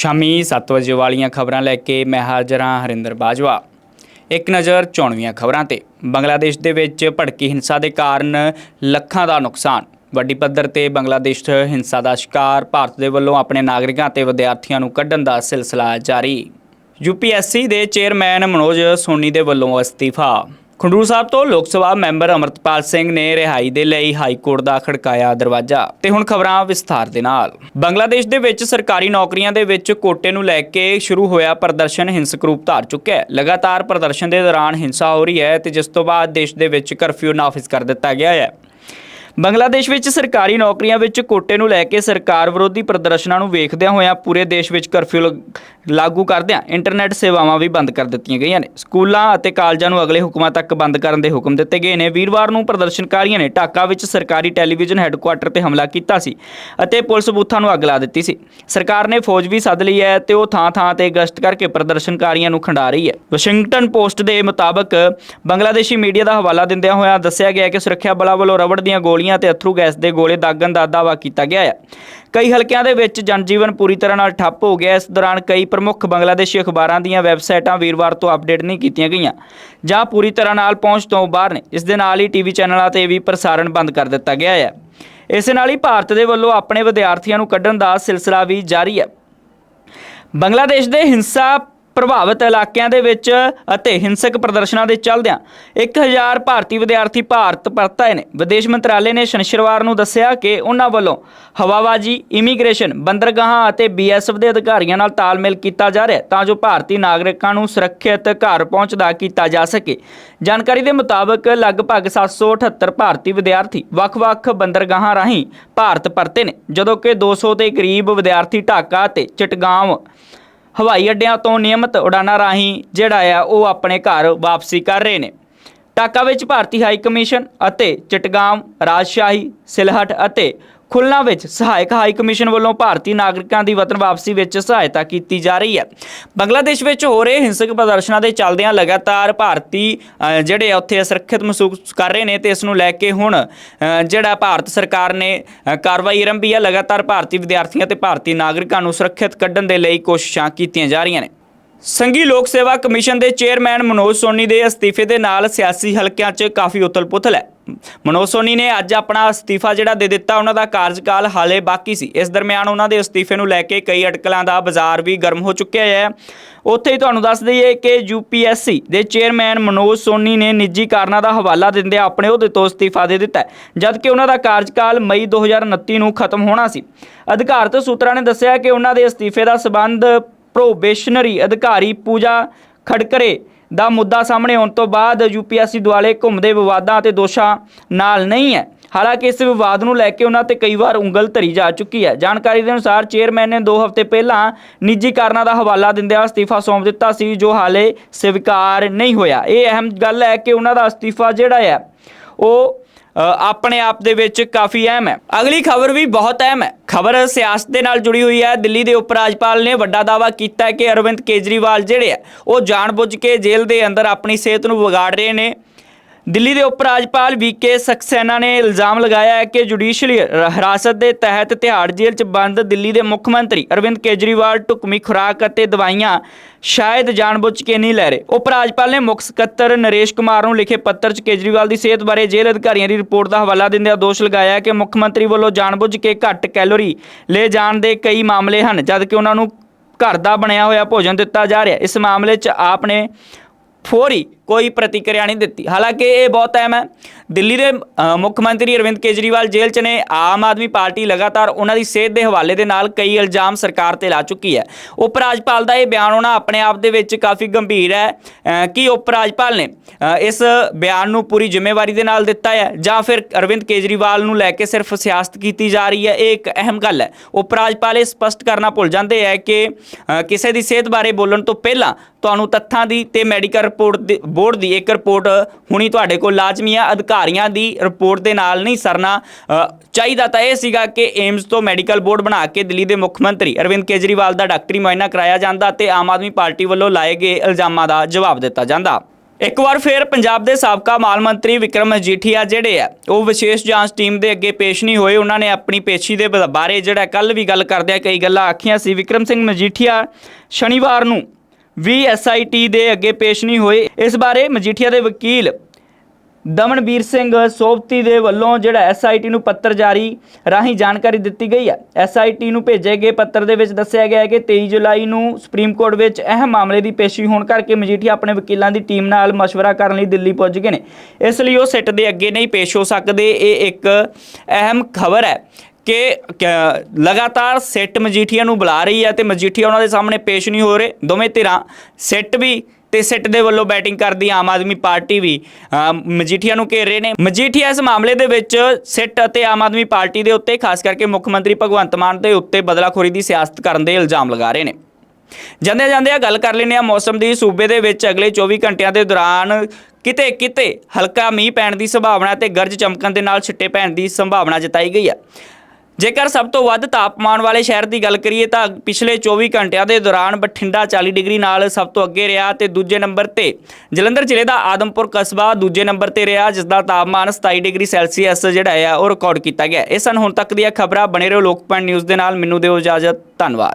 ਸ਼ਾਮੀ 7 ਵਜੇ ਵਾਲੀਆਂ ਖਬਰਾਂ ਲੈ ਕੇ ਮੈਂ ਹਾਜ਼ਰ ਹਾਂ ਹਰਿੰਦਰ ਬਾਜਵਾ। ਇੱਕ ਨਜ਼ਰ ਚੋਣਵੀਆਂ ਖਬਰਾਂ ਤੇ। ਬੰਗਲਾਦੇਸ਼ ਦੇ ਵਿੱਚ ਭੜਕੀ ਹਿੰਸਾ ਦੇ ਕਾਰਨ ਲੱਖਾਂ ਦਾ ਨੁਕਸਾਨ। ਵੱਡੀ ਪੱਧਰ ਤੇ ਬੰਗਲਾਦੇਸ਼ ਹਿੰਸਾ ਦਾ ਸ਼ਿਕਾਰ। ਭਾਰਤ ਦੇ ਵੱਲੋਂ ਆਪਣੇ ਨਾਗਰਿਕਾਂ ਤੇ ਵਿਦਿਆਰਥੀਆਂ ਨੂੰ ਕੱਢਣ ਦਾ ਸਿਲਸਿਲਾ ਜਾਰੀ। ਯੂਪੀਐਸਸੀ ਦੇ ਚੇਅਰਮੈਨ ਮਨੋਜ ਸੋਨੀ ਦੇ ਵੱਲੋਂ ਅਸਤੀਫਾ। ਖੰਡੂਰ ਸਾਹਿਬ ਤੋਂ ਲੋਕ ਸਭਾ ਮੈਂਬਰ ਅਮਰਤਪਾਲ ਸਿੰਘ ਨੇ ਰਿਹਾਈ ਦੇ ਲਈ ਹਾਈ ਕੋਰਟ ਦਾ ਖੜਕਾਇਆ ਦਰਵਾਜ਼ਾ ਤੇ ਹੁਣ ਖਬਰਾਂ ਵਿਸਥਾਰ ਦੇ ਨਾਲ। ਬੰਗਲਾਦੇਸ਼ ਦੇ ਵਿੱਚ ਸਰਕਾਰੀ ਨੌਕਰੀਆਂ ਦੇ ਵਿੱਚ ਕੋਟੇ ਨੂੰ ਲੈ ਕੇ ਸ਼ੁਰੂ ਹੋਇਆ ਪ੍ਰਦਰਸ਼ਨ ਹਿੰਸਕ ਰੂਪ ਧਾਰ ਚੁੱਕਿਆ ਹੈ। ਲਗਾਤਾਰ ਪ੍ਰਦਰਸ਼ਨ ਦੇ ਦੌਰਾਨ ਹਿੰਸਾ ਹੋ ਰਹੀ ਹੈ ਤੇ ਜਿਸ ਤੋਂ ਬਾਅਦ ਦੇਸ਼ ਦੇ ਵਿੱਚ ਕਰਫਿਊ ਨਾਫਿਜ਼ ਕਰ ਦਿੱਤਾ ਗਿਆ ਹੈ। ਬੰਗਲਾਦੇਸ਼ ਵਿੱਚ ਸਰਕਾਰੀ ਨੌਕਰੀਆਂ ਵਿੱਚ ਕੋਟੇ ਨੂੰ ਲੈ ਕੇ ਸਰਕਾਰ ਵਿਰੋਧੀ ਪ੍ਰਦਰਸ਼ਨਾਂ ਨੂੰ ਵੇਖਦਿਆਂ ਹੋਇਆਂ ਪੂਰੇ ਦੇਸ਼ ਵਿੱਚ ਕਰਫਿਊ ਲ- ਲਾਗੂ ਕਰਦਿਆਂ ਇੰਟਰਨੈਟ ਸੇਵਾਵਾਂ ਵੀ ਬੰਦ ਕਰ ਦਿੱਤੀਆਂ ਗਈਆਂ ਨੇ। ਸਕੂਲਾਂ ਅਤੇ ਕਾਲਜਾਂ ਨੂੰ ਅਗਲੇ ਹੁਕਮਾਂ ਤੱਕ ਬੰਦ ਕਰਨ ਦੇ ਹੁਕਮ ਦਿੱਤੇ ਗਏ ਨੇ। ਵੀਰਵਾਰ ਨੂੰ ਪ੍ਰਦਰਸ਼ਨਕਾਰੀਆਂ ਨੇ ਢਾਕਾ ਵਿੱਚ ਸਰਕਾਰੀ ਟੈਲੀਵਿਜ਼ਨ ਹੈੱਡਕੁਆਟਰ ਤੇ ਹਮਲਾ ਕੀਤਾ ਸੀ ਅਤੇ ਪੁਲਿਸ ਬੂਥਾਂ ਨੂੰ ਅੱਗ ਲਾ ਦਿੱਤੀ ਸੀ। ਸਰਕਾਰ ਨੇ ਫੌਜ ਵੀ ਸੱਦ ਲਈ ਹੈ ਤੇ ਉਹ ਥਾਂ-ਥਾਂ ਤੇ ਗਸ਼ਤ ਕਰਕੇ ਪ੍ਰਦਰਸ਼ਨਕਾਰੀਆਂ ਨੂੰ ਖੰਡਾ ਰਹੀ ਹੈ। ਵਾਸ਼ਿੰਗਟਨ ਪੋਸਟ ਦੇ ਮੁਤਾਬਕ ਬੰਗਲਾਦੇਸ਼ੀ ਮੀਡੀਆ ਦਾ ਹਵਾਲਾ ਦਿੰਦਿਆਂ ਹੋਇਆਂ ਦੱਸਿਆ ਗਿਆ ਕਿ ਸੁਰੱਖਿਆ ਬਲਾਂ ਵੱਲੋਂ ਰਬੜ ਦੀਆਂ ਗੋਲੀਆਂ ਤੇ ਅਥਰੂ ਗੈਸ ਦੇ ਗੋਲੇ ਦਾਗਣ ਦਾ ਦਾਅਵਾ ਕੀਤਾ ਗਿਆ ਹੈ ਕਈ ਹਲਕਿਆਂ ਦੇ ਵਿੱਚ ਜਨਜੀਵਨ ਪੂਰੀ ਤਰ੍ਹਾਂ ਨਾਲ ਠੱਪ ਹੋ ਗਿਆ। ਇਸ ਦੌਰਾਨ ਕਈ ਪ੍ਰਮੁੱਖ ਬੰਗਲਾਦੇਸ਼ੀ ਅਖਬਾਰਾਂ ਦੀਆਂ ਵੈਬਸਾਈਟਾਂ ਵੀਰਵਾਰ ਤੋਂ ਅਪਡੇਟ ਨਹੀਂ ਕੀਤੀਆਂ ਗਈਆਂ, ਜਾਂ ਪੂਰੀ ਤਰ੍ਹਾਂ ਨਾਲ ਪਹੁੰਚ ਤੋਂ ਬਾਹਰ ਨੇ। ਇਸ ਦੇ ਨਾਲ ਹੀ ਟੀਵੀ ਚੈਨਲਾਂ ਤੇ ਵੀ ਪ੍ਰਸਾਰਣ ਬੰਦ ਕਰ ਦਿੱਤਾ ਗਿਆ ਹੈ ਇਸੇ ਨਾਲ ਹੀ ਭਾਰਤ ਦੇ ਵੱਲੋਂ ਆਪਣੇ ਵਿਦਿਆਰਥੀਆਂ ਨੂੰ ਕੱਢਣ ਦਾ ਸਿਲਸਿਲਾ ਵੀ ਜਾਰੀ ਹੈ ਬੰਗਲਾਦੇਸ਼ ਦੇ ਹਿੰਸਾ ਪ੍ਰਭਾਵਿਤ ਇਲਾਕਿਆਂ ਦੇ ਵਿੱਚ ਅਤੇ ਹਿੰਸਕ ਪ੍ਰਦਰਸ਼ਨਾਂ ਦੇ ਚੱਲਦਿਆਂ 1000 ਭਾਰਤੀ ਵਿਦਿਆਰਥੀ ਭਾਰਤ ਪਰਤ ਆਏ ਨੇ। ਵਿਦੇਸ਼ ਮੰਤਰਾਲੇ ਨੇ ਸ਼ਨੀਵਾਰ ਨੂੰ ਦੱਸਿਆ ਕਿ ਉਹਨਾਂ ਵੱਲੋਂ ਹਵਾਬਾਜੀ ਇਮੀਗ੍ਰੇਸ਼ਨ, ਬੰਦਰਗਾਹਾਂ ਅਤੇ ਬੀਐਸਐਫ ਦੇ ਅਧਿਕਾਰੀਆਂ ਨਾਲ ਤਾਲਮੇਲ ਕੀਤਾ ਜਾ ਰਿਹਾ ਤਾਂ ਜੋ ਭਾਰਤੀ ਨਾਗਰਿਕਾਂ ਨੂੰ ਸੁਰੱਖਿਅਤ ਘਰ ਪਹੁੰਚਦਾ ਕੀਤਾ ਜਾ ਸਕੇ। ਜਾਣਕਾਰੀ ਦੇ ਮੁਤਾਬਕ ਲਗਭਗ 778 ਭਾਰਤੀ ਵਿਦਿਆਰਥੀ ਵੱਖ-ਵੱਖ ਬੰਦਰਗਾਹਾਂ ਰਾਹੀਂ ਭਾਰਤ ਪਰਤੇ ਨੇ, ਜਦੋਂ ਕਿ 200 ਦੇ ਕਰੀਬ ਵਿਦਿਆਰਥੀ ਢਾਕਾ ਅਤੇ ਚਟਗਾਂਵ ਹਵਾਈ ਅੱਡਿਆਂ ਤੋਂ ਨਿਯਮਤ ਉਡਾਨਾਂ ਰਾਹੀਂ ਜਿਹੜਾ ਆ ਉਹ ਆਪਣੇ ਘਰ ਵਾਪਸੀ ਕਰ ਰਹੇ ਨੇ। ਢਾਕਾ ਵਿੱਚ ਭਾਰਤੀ ਹਾਈ ਕਮਿਸ਼ਨ ਅਤੇ ਚਟਗਾਮ, ਰਾਜਸ਼ਾਹੀ, ਸਿਲਹਟ ਅਤੇ ਖੁਲਨਾ ਵਿੱਚ ਸਹਾਇਕ ਹਾਈ ਕਮਿਸ਼ਨ ਵੱਲੋਂ ਭਾਰਤੀ ਨਾਗਰਿਕਾਂ ਦੀ ਵਤਨ ਵਾਪਸੀ ਵਿੱਚ ਸਹਾਇਤਾ ਕੀਤੀ ਜਾ ਰਹੀ ਹੈ। ਬੰਗਲਾਦੇਸ਼ ਵਿੱਚ ਹੋ ਰਹੇ ਹਿੰਸਕ ਪ੍ਰਦਰਸ਼ਨਾਂ ਦੇ ਚੱਲਦਿਆਂ ਲਗਾਤਾਰ ਭਾਰਤੀ ਜਿਹੜੇ ਆ ਉੱਥੇ ਸੁਰੱਖਿਅਤ ਮਹਿਸੂਸ ਕਰ ਰਹੇ ਨੇ ਤੇ ਇਸ ਨੂੰ ਲੈ ਕੇ ਹੁਣ ਜਿਹੜਾ ਭਾਰਤ ਸਰਕਾਰ ਨੇ ਕਾਰਵਾਈ ਆਰੰਭੀ ਹੈ, ਲਗਾਤਾਰ ਭਾਰਤੀ ਵਿਦਿਆਰਥੀਆਂ ਤੇ ਭਾਰਤੀ ਨਾਗਰਿਕਾਂ ਨੂੰ ਸੁਰੱਖਿਅਤ ਕੱਢਣ ਦੇ ਲਈ ਕੋਸ਼ਿਸ਼ਾਂ ਕੀਤੀਆਂ ਜਾ ਰਹੀਆਂ ਨੇ। ਸੰਘੀ ਲੋਕ ਸੇਵਾ ਕਮਿਸ਼ਨ ਦੇ ਚੇਅਰਮੈਨ ਮਨੋਜ ਸੋਨੀ ਦੇ ਅਸਤੀਫੇ ਦੇ ਨਾਲ ਸਿਆਸੀ ਹਲਕਿਆਂ 'ਚ ਕਾਫੀ ਉਥਲ-ਪੁਥਲ ਹੈ। ਮਨੋਜ ਸੋਨੀ ਨੇ ਅੱਜ ਆਪਣਾ ਅਸਤੀਫਾ ਜਿਹੜਾ ਦੇ ਦਿੱਤਾ, ਉਹਨਾਂ ਦਾ ਕਾਰਜਕਾਲ ਹਾਲੇ ਬਾਕੀ ਸੀ। ਇਸ ਦਰਮਿਆਨ ਉਹਨਾਂ ਦੇ ਅਸਤੀਫੇ ਨੂੰ ਲੈ ਕੇ ਕਈ ਅਟਕਲਾਂ ਦਾ ਬਾਜ਼ਾਰ ਵੀ ਗਰਮ ਹੋ ਚੁੱਕਿਆ ਹੈ। ਉੱਥੇ ਹੀ ਤੁਹਾਨੂੰ ਦੱਸ ਦਈਏ ਕਿ ਯੂਪੀਐਸਸੀ ਦੇ ਚੇਅਰਮੈਨ ਮਨੋਜ ਸੋਨੀ ਨੇ ਨਿੱਜੀ ਕਾਰਨਾਂ ਦਾ ਹਵਾਲਾ ਦਿੰਦਿਆਂ ਆਪਣੇ ਉਹਦੇ ਤੋਂ ਅਸਤੀਫਾ ਦੇ ਦਿੱਤਾ ਜਦਕਿ ਉਹਨਾਂ ਦਾ ਕਾਰਜਕਾਲ ਮਈ 2029 ਨੂੰ ਖਤਮ ਹੋਣਾ ਸੀ। ਅਧਿਕਾਰਤ ਸੂਤਰਾਂ ਨੇ ਦੱਸਿਆ ਕਿ ਉਹਨਾਂ ਦੇ ਅਸਤੀਫੇ ਦਾ ਸਬੰਧ ਪ੍ਰੋਬੇਸ਼ਨਰੀ ਅਧਿਕਾਰੀ ਪੂਜਾ ਖੜਕਰੇ ਦਾ ਮੁੱਦਾ ਸਾਹਮਣੇ ਆਉਣ ਤੋਂ ਬਾਅਦ ਯੂਪੀਐਸਸੀ ਦੁਆਲੇ ਘੁੰਮਦੇ ਵਿਵਾਦਾਂ ਅਤੇ ਦੋਸ਼ਾਂ ਨਾਲ ਨਹੀਂ ਹੈ। ਹਾਲਾਂਕਿ ਇਸ ਵਿਵਾਦ ਨੂੰ ਲੈ ਕੇ ਉਹਨਾਂ ਤੇ ਕਈ ਵਾਰ ਉਂਗਲ ਧਰੀ ਜਾ ਚੁੱਕੀ ਹੈ। ਜਾਣਕਾਰੀ ਦੇ ਅਨੁਸਾਰ ਚੇਅਰਮੈਨ ਨੇ 2 ਹਫ਼ਤੇ ਪਹਿਲਾਂ ਨਿੱਜੀ ਕਾਰਨਾਂ ਦਾ ਹਵਾਲਾ ਦਿੰਦਿਆਂ ਅਸਤੀਫਾ ਸੌਂਪ ਦਿੱਤਾ ਸੀ, ਜੋ ਹਾਲੇ ਸਵੀਕਾਰ ਨਹੀਂ ਹੋਇਆ। ਇਹ ਅਹਿਮ ਗੱਲ ਹੈ ਕਿ ਉਹਨਾਂ ਦਾ ਅਸਤੀਫਾ ਜਿਹੜਾ ਹੈ, ਉਹ ਆਪਣੇ ਆਪ ਦੇ ਵਿੱਚ ਕਾਫੀ ਅਹਿਮ ਹੈ। ਅਗਲੀ ਖਬਰ ਵੀ ਬਹੁਤ ਅਹਿਮ ਹੈ। ਖਬਰ ਸਿਆਸਤ ਦੇ ਨਾਲ ਜੁੜੀ ਹੋਈ ਹੈ। ਦਿੱਲੀ ਦੇ ਉਪ ਰਾਜਪਾਲ ਨੇ ਵੱਡਾ ਦਾਅਵਾ ਕੀਤਾ ਹੈ ਕਿ ਅਰਵਿੰਦ ਕੇਜਰੀਵਾਲ ਜਿਹੜੇ ਆ ਉਹ ਜਾਣਬੁੱਝ ਕੇ ਜੇਲ੍ਹ ਦੇ ਅੰਦਰ ਆਪਣੀ ਸਿਹਤ ਨੂੰ ਵਿਗਾੜ ਰਹੇ ਨੇ। ਦਿੱਲੀ ਦੇ ਉਪ ਰਾਜਪਾਲ ਵੀਕੇ ਸਕਸੈਨਾ ਨੇ ਇਲਜ਼ਾਮ ਲਗਾਇਆ ਹੈ ਕਿ ਜੁਡੀਸ਼ੀਅਲ ਹਿਰਾਸਤ ਦੇ ਤਹਿਤ ਤਿਹਾੜ ਜੇਲ੍ਹ 'ਚ ਬੰਦ ਦਿੱਲੀ ਦੇ ਮੁੱਖ ਮੰਤਰੀ ਅਰਵਿੰਦ ਕੇਜਰੀਵਾਲ ਢੁਕਵੀਂ ਖੁਰਾਕ ਅਤੇ ਦਵਾਈਆਂ ਸ਼ਾਇਦ ਜਾਣਬੁੱਝ ਕੇ ਨਹੀਂ ਲੈ ਰਹੇ। ਉਪ ਰਾਜਪਾਲ ਨੇ ਮੁੱਖ ਸਕੱਤਰ ਨਰੇਸ਼ ਕੁਮਾਰ ਨੂੰ ਲਿਖੇ ਪੱਤਰ 'ਚ ਕੇਜਰੀਵਾਲ ਦੀ ਸਿਹਤ ਬਾਰੇ ਜੇਲ੍ਹ ਅਧਿਕਾਰੀਆਂ ਦੀ ਰਿਪੋਰਟ ਦਾ ਹਵਾਲਾ ਦਿੰਦਿਆਂ ਦੋਸ਼ ਲਗਾਇਆ ਕਿ ਮੁੱਖ ਮੰਤਰੀ ਵੱਲੋਂ ਜਾਣਬੁੱਝ ਕੇ ਘੱਟ ਕੈਲੋਰੀ ਲੈ ਜਾਣ ਦੇ ਕਈ ਮਾਮਲੇ ਹਨ ਜਦਕਿ ਉਹਨਾਂ ਨੂੰ ਘਰ ਦਾ ਬਣਿਆ ਹੋਇਆ ਭੋਜਨ ਦਿੱਤਾ ਜਾ ਰਿਹਾ ਇਸ ਮਾਮਲੇ 'ਚ ਆਪ ਨੇ ਫੌਰੀ ਕੋਈ ਪ੍ਰਤੀਕਿਰਿਆ ਨਹੀਂ ਦਿੱਤੀ। ਹਾਲਾਂਕਿ ਇਹ ਬਹੁਤ ਅਹਿਮ ਹੈ। ਦਿੱਲੀ ਦੇ ਮੁੱਖ ਮੰਤਰੀ ਅਰਵਿੰਦ ਕੇਜਰੀਵਾਲ ਜੇਲ੍ਹ 'ਚ ਨੇ। ਆਮ ਆਦਮੀ ਪਾਰਟੀ ਲਗਾਤਾਰ ਉਹਨਾਂ ਦੀ ਸਿਹਤ ਦੇ ਹਵਾਲੇ ਦੇ ਨਾਲ ਕਈ ਇਲਜ਼ਾਮ ਸਰਕਾਰ ਤੇ ਲਾ ਚੁੱਕੀ ਹੈ। ਉਪ ਰਾਜਪਾਲ ਦਾ ਇਹ ਬਿਆਨ ਹੋਣਾ ਆਪਣੇ ਆਪ ਦੇ ਵਿੱਚ ਕਾਫੀ ਗੰਭੀਰ ਹੈ। ਅ, ਕਿ ਉਪ ਰਾਜਪਾਲ ਨੇ ਇਸ ਬਿਆਨ ਨੂੰ ਪੂਰੀ ਜ਼ਿੰਮੇਵਾਰੀ ਦੇ ਨਾਲ ਦਿੱਤਾ ਹੈ ਜਾਂ ਫਿਰ ਅਰਵਿੰਦ ਕੇਜਰੀਵਾਲ ਨੂੰ ਲੈ ਕੇ ਸਿਰਫ ਸਿਆਸਤ ਕੀਤੀ ਜਾ ਰਹੀ ਹੈ? ਇਹ ਇੱਕ ਅਹਿਮ ਗੱਲ ਹੈ। ਉਪ ਰਾਜਪਾਲ ਇਹ ਸਪਸ਼ਟ ਕਰਨਾ ਭੁੱਲ ਜਾਂਦੇ ਹੈ ਕਿ ਕਿਸੇ ਦੀ ਸਿਹਤ ਬਾਰੇ ਬੋਲਣ ਤੋਂ ਪਹਿਲਾਂ ਤੁਹਾਨੂੰ ਤੱਥਾਂ ਦੀ ਤੇ ਮੈਡੀਕਲ ਰਿਪੋਰਟ ਬੋਰਡ ਦੀ ਇੱਕ ਰਿਪੋਰਟ ਹੁਣੀ ਤੁਹਾਡੇ ਕੋਲ ਲਾਜ਼ਮੀ ਹੈ ਅਧਿਕਾਰੀਆਂ ਦੀ ਰਿਪੋਰਟ ਦੇ ਨਾਲ ਨਹੀਂ ਸਰਨਾ ਚਾਹੀਦਾ ਤਾਂ ਇਹ ਸੀਗਾ ਕਿ ਏਮਸ ਤੋਂ ਮੈਡੀਕਲ ਬੋਰਡ ਬਣਾ ਕੇ ਦਿੱਲੀ ਦੇ ਮੁੱਖ ਮੰਤਰੀ ਅਰਵਿੰਦ ਕੇਜਰੀਵਾਲ ਦਾ ਡਾਕਟਰੀ ਮੁਆਇਨਾ ਕਰਾਇਆ ਜਾਂਦਾ ਤੇ ਆਮ ਆਦਮੀ ਪਾਰਟੀ ਵੱਲੋਂ ਲਾਏ ਗਏ ਇਲਜ਼ਾਮਾਂ ਦਾ ਜਵਾਬ ਦਿੱਤਾ ਜਾਂਦਾ। ਇੱਕ ਵਾਰ ਫਿਰ ਪੰਜਾਬ ਦੇ ਸਾਬਕਾ ਮਾਲ ਮੰਤਰੀ ਵਿਕਰਮ ਮਜੀਠੀਆ ਜਿਹੜੇ ਆ, ਉਹ ਵਿਸ਼ੇਸ਼ ਜਾਂਚ ਟੀਮ ਦੇ ਅੱਗੇ ਪੇਸ਼ ਨਹੀਂ ਹੋਏ, ਉਹਨਾਂ ਨੇ ਆਪਣੀ ਪੇਸ਼ੀ ਦੇ ਬ- ਬਾਰੇ ਜਿਹੜਾ ਕੱਲ ਵੀ ਗੱਲ ਕਰਦਿਆਂ ਕਈ ਗੱਲਾਂ ਆਖੀਆਂ ਸੀ। ਵਿਕਰਮ ਸਿੰਘ ਮਜੀਠੀਆ ਸ਼ਨੀਵਾਰ ਨੂੰ ਵੀ ਐਸਆਈਟੀ ਦੇ ਅੱਗੇ ਪੇਸ਼ ਨਹੀਂ ਹੋਏ। ਇਸ ਬਾਰੇ ਮਜੀਠੀਆ ਦੇ ਵਕੀਲ ਦਮਨਵੀਰ ਸਿੰਘ ਸੋਭਤੀ ਦੇ ਵੱਲੋਂ ਜਿਹੜਾ ਐਸਆਈਟੀ ਨੂੰ ਪੱਤਰ ਜਾਰੀ ਰਾਹੀਂ ਜਾਣਕਾਰੀ ਦਿੱਤੀ ਗਈ ਹੈ। ਐਸਆਈਟੀ ਨੂੰ ਭੇਜੇ ਗਏ ਪੱਤਰ ਦੇ ਵਿੱਚ ਦੱਸਿਆ ਗਿਆ ਹੈ ਕਿ 23 ਜੁਲਾਈ ਨੂੰ ਸੁਪਰੀਮ ਕੋਰਟ ਵਿੱਚ ਅਹਿਮ ਮਾਮਲੇ ਦੀ ਪੇਸ਼ੀ ਹੋਣ ਕਰਕੇ ਮਜੀਠੀਆ ਆਪਣੇ ਵਕੀਲਾਂ ਦੀ ਟੀਮ ਨਾਲ ਮਸ਼ਵਰਾ ਕਰਨ ਲਈ ਦਿੱਲੀ ਪੁੱਜ ਗਏ ਨੇ। ਇਸ ਲਈ ਉਹ ਸਿੱਟ ਦੇ ਅੱਗੇ ਨਹੀਂ ਪੇਸ਼ ਹੋ ਸਕਦੇ। ਇਹ ਇੱਕ ਅਹਿਮ ਖਬਰ ਹੈ। ਕਿ ਲਗਾਤਾਰ ਸਿੱਟ ਮਜੀਠੀਆ ਨੂੰ ਬੁਲਾ ਰਹੀ ਹੈ ਤੇ ਮਜੀਠੀਆ ਉਹਨਾਂ ਦੇ ਸਾਹਮਣੇ ਪੇਸ਼ ਨਹੀਂ ਹੋ ਰਹੇ। ਦੋਵੇਂ ਧਿਰਾਂ ਸਿੱਟ ਵੀ ਤੇ ਸਿੱਟ ਦੇ ਵੱਲੋਂ ਬੈਟਿੰਗ ਕਰਦੀ ਆਮ ਆਦਮੀ ਪਾਰਟੀ ਵੀ ਮਜੀਠੀਆ ਨੂੰ ਘੇਰ ਰਹੇ ਨੇ। ਮਜੀਠੀਆ ਇਸ ਮਾਮਲੇ ਦੇ ਵਿੱਚ ਸਿੱਟ ਅਤੇ ਆਮ ਆਦਮੀ ਪਾਰਟੀ ਦੇ ਉੱਤੇ, ਖਾਸ ਕਰਕੇ ਮੁੱਖ ਮੰਤਰੀ ਭਗਵੰਤ ਮਾਨ ਦੇ ਉੱਤੇ ਬਦਲਾਖੋਰੀ ਦੀ ਸਿਆਸਤ ਕਰਨ ਦੇ ਇਲਜ਼ਾਮ ਲਗਾ ਰਹੇ ਨੇ। ਜਾਂਦੇ ਜਾਂਦੇ ਆ ਗੱਲ ਕਰ ਲੈਂਦੇ ਆ ਮੌਸਮ ਦੀ। ਸੂਬੇ ਦੇ ਵਿੱਚ ਅਗਲੇ 24 ਘੰਟਿਆਂ ਦੇ ਦੌਰਾਨ ਕਿਤੇ ਕਿਤੇ ਹਲਕਾ ਮੀਂਹ ਪੈਣ ਦੀ ਸੰਭਾਵਨਾ ਤੇ ਗਰਜ ਚਮਕਣ ਦੇ ਨਾਲ ਛਿੱਟੇ ਪੈਣ ਦੀ ਸੰਭਾਵਨਾ ਜਤਾਈ ਗਈ ਹੈ। ਜੇਕਰ ਸਭ ਤੋਂ ਵੱਧ ਤਾਪਮਾਨ ਵਾਲੇ ਸ਼ਹਿਰ ਦੀ ਗੱਲ ਕਰੀਏ ਤਾਂ ਪਿਛਲੇ 24 ਘੰਟਿਆਂ ਦੇ ਦੌਰਾਨ ਬਠਿੰਡਾ 40 ਡਿਗਰੀ ਨਾਲ ਸਭ ਤੋਂ ਅੱਗੇ ਰਿਹਾ ਤੇ ਦੂਜੇ ਨੰਬਰ ਤੇ ਜਲੰਧਰ ਜ਼ਿਲ੍ਹੇ ਦਾ ਆਦਮਪੁਰ ਕਸਬਾ ਦੂਜੇ ਨੰਬਰ ਤੇ ਰਿਹਾ, ਜਿਸ ਦਾ ਤਾਪਮਾਨ 27 ਡਿਗਰੀ ਸੈਲਸੀਅਸ ਜਿਹੜਾ ਆ ਉਹ ਰਿਕਾਰਡ ਕੀਤਾ ਗਿਆ। ਇਹ ਸਨ ਹੁਣ ਤੱਕ ਦੀਆਂ ਖਬਰਾਂ। ਬਣੇ ਰਹੋ ਲੋਕਪਾਲ ਨਿਊਜ਼ ਦੇ ਨਾਲ। ਮੈਨੂੰ ਦਿਓ ਇਜਾਜ਼ਤ। ਧੰਨਵਾਦ।